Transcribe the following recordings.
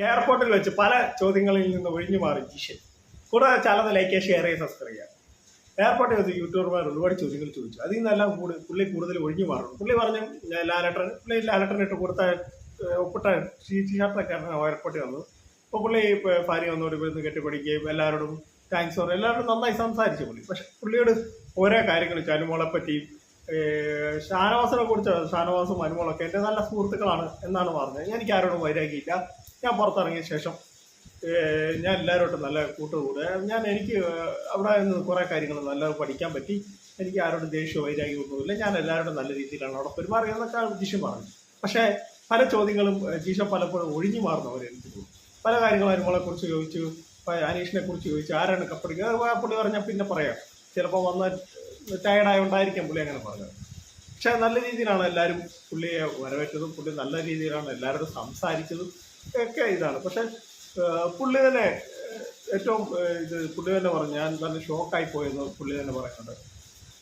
എയർപോർട്ടിൽ വെച്ച് പല ചോദ്യങ്ങളിൽ നിന്ന് ഒഴിഞ്ഞു മാറി. ജിഷൻ കൂടാതെ ചാനൽ ലൈക്ക് ഷെയർ ചെയ്ത് സബ്സ്ക്രൈബ് ചെയ്യാം എയർപോർട്ടിൽ വെച്ച് യൂട്യൂബർമാർ ഒരുപാട് ചോദ്യങ്ങൾ ചോദിച്ചു. അതിൽ നിന്നെല്ലാം കൂടി പുള്ളി കൂടുതൽ ഒഴിഞ്ഞു മാറണം പുള്ളി പറഞ്ഞു ലാലട്ടൻ പുള്ളി ലാലട്ടൻ ഇട്ട് കൊടുത്ത ഒപ്പിട്ട ടീഷർട്ടൊക്കെ എയർപോർട്ടിൽ വന്നു അപ്പോൾ പുള്ളി ഭാര്യ ഒന്നുകൂടി ഇരുന്ന് കെട്ടിപ്പിടിക്കുകയും എല്ലാവരോടും താങ്ക്സ് പറഞ്ഞു. എല്ലാവരോടും നന്നായി സംസാരിച്ചു പുള്ളി. പക്ഷെ പുള്ളിയോട് ഓരോ കാര്യങ്ങൾ ചനുമോളെ പറ്റിയും ഏഹ്, ഷാനവാസിനെ കുറിച്ച് ഷാനവാസും മരുമോളൊക്കെ എന്റെ നല്ല സുഹൃത്തുക്കളാണ് എന്നാണ് പറഞ്ഞത്. എനിക്ക് ആരോടും വൈരാഗ്യമില്ല. ഞാൻ പുറത്തിറങ്ങിയ ശേഷം ഞാൻ എല്ലാവരോട്ടും നല്ല കൂട്ടുകൂടെ. ഞാൻ എനിക്ക് അവിടെ നിന്ന് കുറേ കാര്യങ്ങൾ നല്ല പഠിക്കാൻ പറ്റി. എനിക്ക് ആരോടും ദേഷ്യം വൈരാഗ്യമൊന്നുമില്ല ഞാൻ എല്ലാവരോടും നല്ല രീതിയിലാണ് അവിടെ പെരുമാറിയതെന്നൊക്കെ ജിഷൻ പറഞ്ഞു. പക്ഷേ പല ചോദ്യങ്ങളും ജീഷ പലപ്പോഴും ഒഴിഞ്ഞു മാറുന്നവർ എനിക്ക് തോന്നുന്നു. പല കാര്യങ്ങളും അനുമോളെ കുറിച്ച് ചോദിച്ചു അനീഷിനെ കുറിച്ച് ചോദിച്ചു ആരാണ് കപ്പടിക്കുക? പുള്ളി പറഞ്ഞാൽ പിന്നെ പറയാം. ചിലപ്പോൾ വന്ന് ടയർഡായോണ്ടായിരിക്കാം പുള്ളി അങ്ങനെ പറഞ്ഞത്. പക്ഷെ നല്ല രീതിയിലാണ് എല്ലാവരും പുള്ളിയെ വരവേറ്റതും പുള്ളി നല്ല രീതിയിലാണ് എല്ലാവരോടും സംസാരിച്ചതും ഒക്കെ ഇതാണ്. പക്ഷെ പുള്ളി തന്നെ ഏറ്റവും ഇത് പുള്ളി തന്നെ പറഞ്ഞു ഞാൻ നല്ല ഷോക്കായി പോയെന്ന് പുള്ളി തന്നെ പറയുന്നുണ്ട്.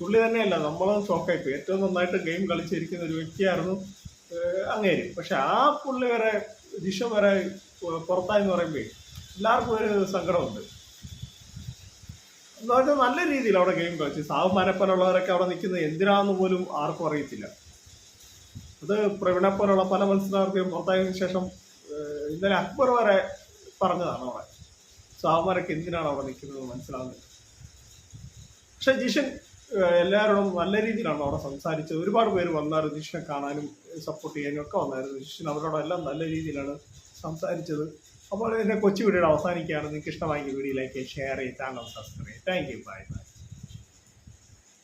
പുള്ളി തന്നെയല്ല നമ്മളും ഷോക്കായി പോയി. ഏറ്റവും നന്നായിട്ട് ഗെയിം കളിച്ചിരിക്കുന്ന ഒരു വ്യക്തിയായിരുന്നു അങ്ങേര്. പക്ഷെ ആ പുള്ളി വരെ ദിശ വരെ പുറത്തായെന്ന് പറയുമ്പോൾ എല്ലാവർക്കും ഒരു സങ്കടമുണ്ട്. എന്ന് പറഞ്ഞാൽ നല്ല രീതിയിൽ അവിടെ ഗെയിം കളിച്ചു. സാവ് മനപ്പനുള്ളവരൊക്കെ അവിടെ നിൽക്കുന്നത് എന്തിനാന്ന് പോലും ആർക്കും അറിയത്തില്ല. അത് പ്രവീണെ പോലുള്ള പല മത്സരാർത്ഥികളും പുറത്തായതിനു ശേഷം ഇന്നലെ അക്ബർ വരെ പറഞ്ഞതാണ് അവിടെ. സാവുമാരൊക്കെ എന്തിനാണ് അവിടെ നിൽക്കുന്നത് മനസ്സിലാവുന്നത് പക്ഷെ ജിഷൻ എല്ലാവരോടും നല്ല രീതിയിലാണ് അവിടെ സംസാരിച്ചത്. ഒരുപാട് പേര് വന്നായിരുന്നു ജിഷനെ കാണാനും സപ്പോർട്ട് ചെയ്യാനും ഒക്കെ വന്നായിരുന്നു. ജിഷൻ അവരോടെല്ലാം നല്ല രീതിയിലാണ് സംസാരിച്ചത്. അപ്പോൾ എന്റെ കൊച്ചു വീഡിയോ അവസാനിക്കുകയാണ്. നിങ്ങൾക്ക് ഇഷ്ടമായെങ്കിൽ ലൈക്ക് ഷെയർ ചെയ്ത് channel subscribe thank you bye bye